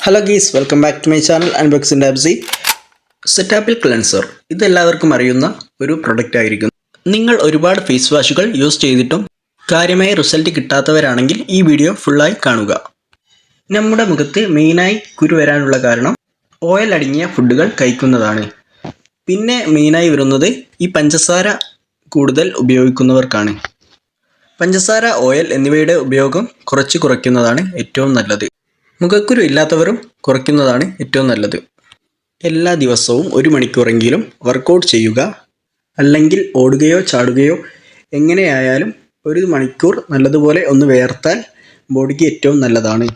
Hello guys welcome back to my channel അൺബോക്സിന്റെ ആബ്സി സെറ്റാപ്പിൽ cleanser ഇത് എല്ലാവർക്കും അറിയുന്ന ഒരു പ്രൊഡക്റ്റ് ആയിരിക്കും നിങ്ങൾ ഒരുപാട് ഫേസ് വാഷുകൾ യൂസ് ചെയ്തിട്ടും കാര്യമായ റിസൾട്ട് കിട്ടാത്തവരാണെങ്കിൽ ഈ വീഡിയോ ഫുള്ളായി കാണുക. നമ്മുടെ മുഖത്ത് മെയിനായി കുരു വരാനുള്ള കാരണം ഓയിൽ അടങ്ങിയ ഫുഡുകൾ കഴിക്കുന്നതാണ്. പിന്നെ മെയിനായി വരുന്നത് ഈ പഞ്ചസാര കൂടുതൽ ഉപയോഗിക്കുന്നവർക്കാണ്. പഞ്ചസാര ഓയിൽ എന്നിവയുടെ ഉപയോഗം കുറച്ച് കുറയ്ക്കുന്നതാണ് ഏറ്റവും നല്ലത്. മുഖക്കുരു ഇല്ലാത്തവരും കുറയ്ക്കുന്നതാണ് ഏറ്റവും നല്ലത്. എല്ലാ ദിവസവും ഒരു മണിക്കൂറെങ്കിലും വർക്കൗട്ട് ചെയ്യുക അല്ലെങ്കിൽ ഓടുകയോ ചാടുകയോ എങ്ങനെയായാലും ഒരു മണിക്കൂർ നല്ലതുപോലെ ഒന്ന് വേർത്താൽ ബോഡിക്ക് ഏറ്റവും നല്ലതാണ്.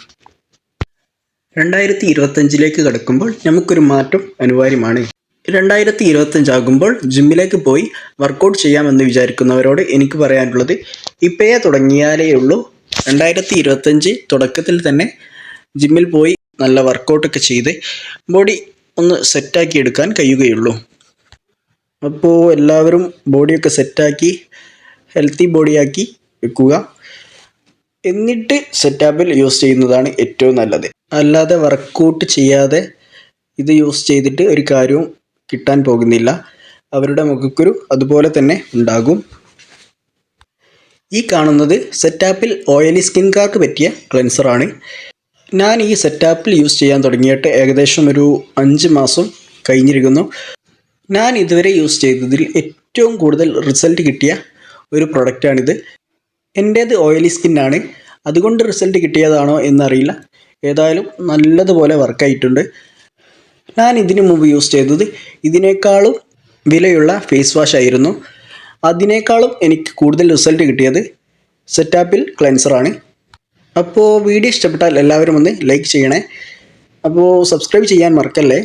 രണ്ടായിരത്തി ഇരുപത്തഞ്ചിലേക്ക് കടക്കുമ്പോൾ നമുക്കൊരു മാറ്റം അനിവാര്യമാണ്. രണ്ടായിരത്തി ഇരുപത്തഞ്ചാകുമ്പോൾ ജിമ്മിലേക്ക് പോയി വർക്കൗട്ട് ചെയ്യാമെന്ന് വിചാരിക്കുന്നവരോട് എനിക്ക് പറയാനുള്ളത് ഇപ്പോഴേ തുടങ്ങിയാലേ ഉള്ളൂ. രണ്ടായിരത്തി ഇരുപത്തഞ്ച് തുടക്കത്തിൽ തന്നെ ജിമ്മിൽ പോയി നല്ല വർക്കൗട്ടൊക്കെ ചെയ്ത് ബോഡി ഒന്ന് സെറ്റാക്കി എടുക്കാൻ കഴിയുകയുള്ളൂ. അപ്പോൾ എല്ലാവരും ബോഡിയൊക്കെ സെറ്റാക്കി ഹെൽത്തി ബോഡിയാക്കി വെക്കുക. എന്നിട്ട് സെറ്റാപ്പിൽ യൂസ് ചെയ്യുന്നതാണ് ഏറ്റവും നല്ലത്. അല്ലാതെ വർക്കൗട്ട് ചെയ്യാതെ ഇത് യൂസ് ചെയ്തിട്ട് ഒരു കാര്യവും കിട്ടാൻ പോകുന്നില്ല. അവരുടെ മുഖക്കുരു അതുപോലെ തന്നെ ഉണ്ടാകും. ഈ കാണുന്നത് സെറ്റാപ്പിൽ ഓയിലി സ്കിൻകാർക്ക് പറ്റിയ ക്ലെൻസറാണ്. ഞാൻ ഈ സെറ്റാപ്പിൽ യൂസ് ചെയ്യാൻ തുടങ്ങിയിട്ട് ഏകദേശം ഒരു അഞ്ച് മാസം കഴിഞ്ഞിരിക്കുന്നു. ഞാൻ ഇതുവരെ യൂസ് ചെയ്തതിൽ ഏറ്റവും കൂടുതൽ റിസൾട്ട് കിട്ടിയ ഒരു പ്രൊഡക്റ്റാണിത് എന്റേത് ഓയിലി സ്കിന്നാണ് അതുകൊണ്ട് റിസൾട്ട് കിട്ടിയതാണോ എന്നറിയില്ല. ഏതായാലും നല്ലതുപോലെ വർക്കായിട്ടുണ്ട് ഞാൻ ഇതിനു മുമ്പ് യൂസ് ചെയ്തത് ഇതിനേക്കാളും വിലയുള്ള ഫേസ് വാഷ് ആയിരുന്നു. അതിനേക്കാളും എനിക്ക് കൂടുതൽ റിസൾട്ട് കിട്ടിയത് സെറ്റാപ്പിൽ ക്ലെൻസറാണ് അപ്പോൾ വീഡിയോ ഇഷ്ടപ്പെട്ടാൽ എല്ലാവരും ഒന്ന് ലൈക്ക് ചെയ്യണേ. അപ്പോൾ സബ്സ്ക്രൈബ് ചെയ്യാൻ മറക്കല്ലേ?